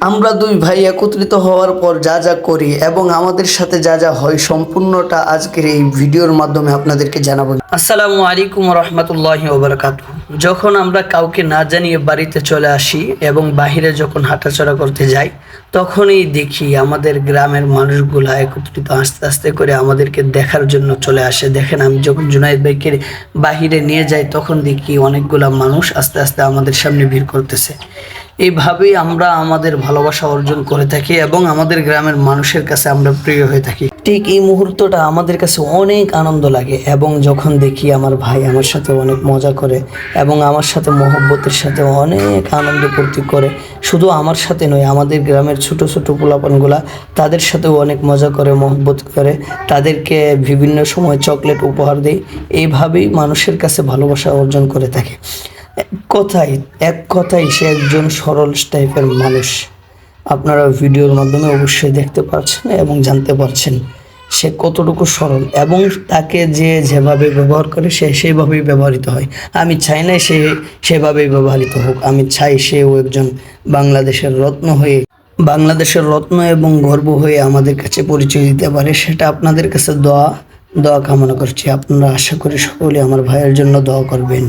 আমরা দুই ভাই একত্রিত হওয়ার পর যা যা করি এবং আমাদের সাথে যা যা হয় সম্পূর্ণটা আজকের এই ভিডিওর মাধ্যমে আপনাদেরকে জানাব। আসসালামু আলাইকুম রহমতুল্লাহ ওবরাকাত যখন আমরা কাউকে না জানিয়ে বাড়িতে চলে আসি এবং বাহিরে যখন হাঁটাচলা করতে যাই, তখনই দেখি আমাদের গ্রামের মানুষগুলা একত্রিত আস্তে আস্তে করে আমাদেরকে দেখার জন্য চলে আসে। দেখেন আমি যখন জুনাইদ ভাইকে বাহিরে নিয়ে যাই, তখন দেখি অনেকগুলা মানুষ আস্তে আস্তে আমাদের সামনে ভিড় করতেছে। এইভাবেই আমরা আমাদের ভালোবাসা অর্জন করে থাকি এবং আমাদের গ্রামের মানুষের কাছে আমরা প্রিয় হয়ে থাকি। ঠিক এই মুহূর্তটা আমাদের কাছে অনেক আনন্দ লাগে এবং যখন দেখি আমার ভাই আমার সাথে অনেক মজা করে এবং আমার সাথে মহব্বতের সাথে অনেক আনন্দ ফুর্তি করে, শুধু আমার সাথে নয়, আমাদের গ্রামের ছোট ছোট পোলাপনগুলা তাদের সাথেও অনেক মজা করে, মহব্বত করে, তাদেরকে বিভিন্ন সময় চকলেট উপহার দেই এইভাবেই মানুষের কাছে ভালোবাসা অর্জন করে থাকে। কথাই এক কথাই সে একজন সরল টাইপের মানুষ। আপনারা ভিডিওর মাধ্যমে অবশ্যই দেখতে পাচ্ছেন এবং জানতে পারছেন সে কতটুকু সরল এবং তাকে যে যেভাবে ব্যবহার করে সে সেইভাবেই ব্যবহৃত হয়। আমি চাই না সে সেভাবেই ব্যবহৃত হোক। আমি চাই সেও একজন বাংলাদেশের রত্ন হয়ে, বাংলাদেশের রত্ন এবং গর্ব হয়ে আমাদের কাছে পরিচয় দিতে পারে, সেটা আপনাদের কাছে দোয়া দোয়া কামনা করছি। আপনারা আশা করি সকলে আমার ভাইয়ের জন্য দোয়া করবেন।